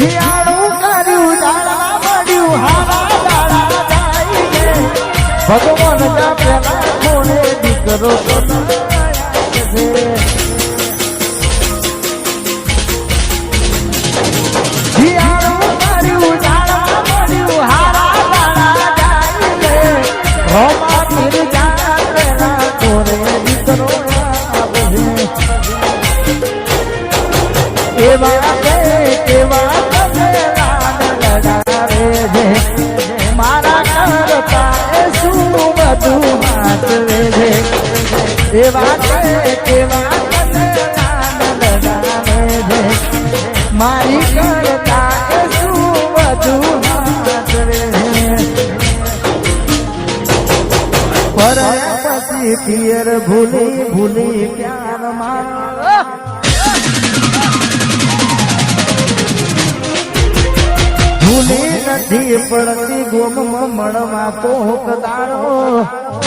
શિયાળું કર્યું દાડા મળ્યું હારા દાડા જાય ભગવાન જા પેલા કોને દીકરો તો એવા લડાવે છે મારી કરતા શું છે પરણ્યા પછી પિયર ભૂલી ભૂલી પ્યાર મારો ભૂલી નથી પડતી ગોમમાં મળવા તો કદારો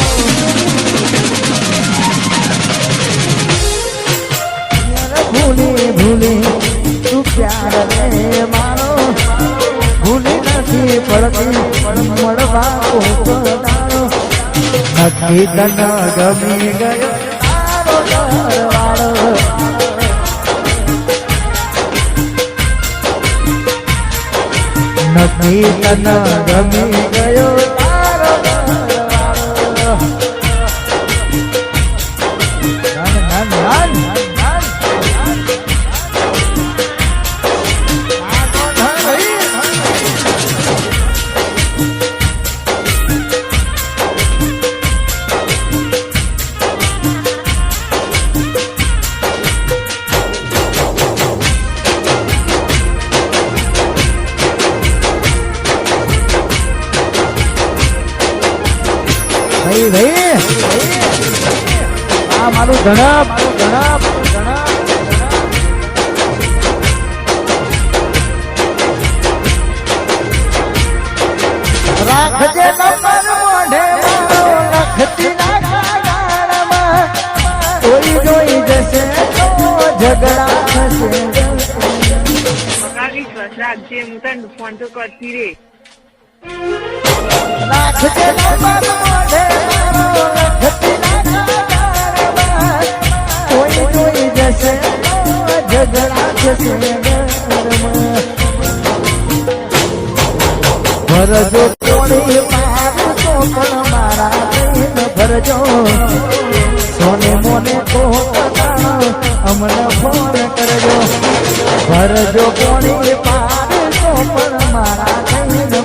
તું પ્યાર રે મારો ભૂલી નથી મળવા નથી તન ગમી ગયો નથી તન ગમી ગયો ભાઈ ભાઈ. આ મારું ઘણા મારું ઘણા ધણપ રાખજે નંબર મોઢે મારો ના કાગળમાં. કોઈ જોઈ જશે તો ઝઘડા થશે. કાકી રાખજે હું તને ફોન તો કરતી રે રાખજે નંબર ઝઘડા ભરજો સોને મોને અમને ફોન કરજો ભરજો પ્રેમ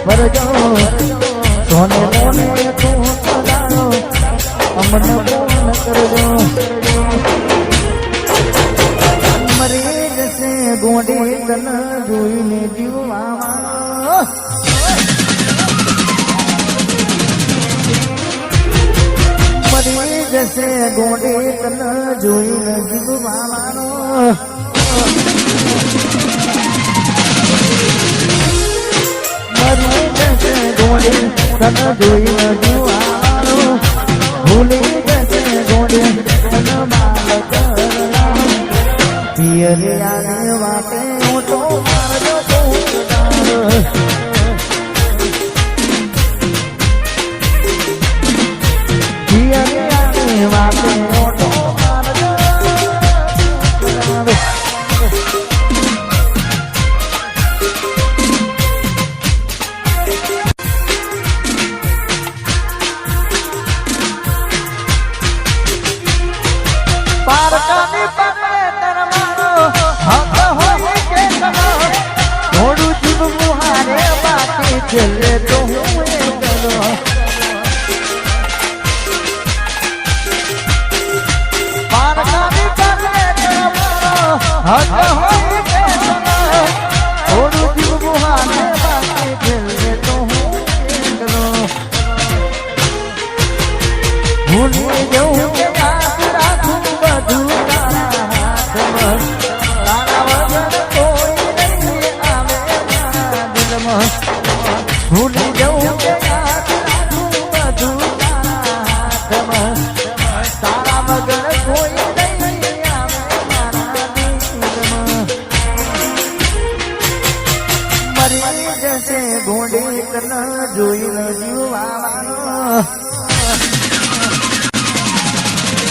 ભરજો સોને મોને અમને ફોન કરજો ગોડી તન જોઈને જીવવા મરી જશે ગોડી તન જોઈને જીવવાનો. મરી જશે ગોડી તન જોઈને જીવવાનો. ભૂલી પિયરે આને વાતે ઓટો મારજો તરમારો મરી જશે ભૂંડી કન જોઈને જીવવાનો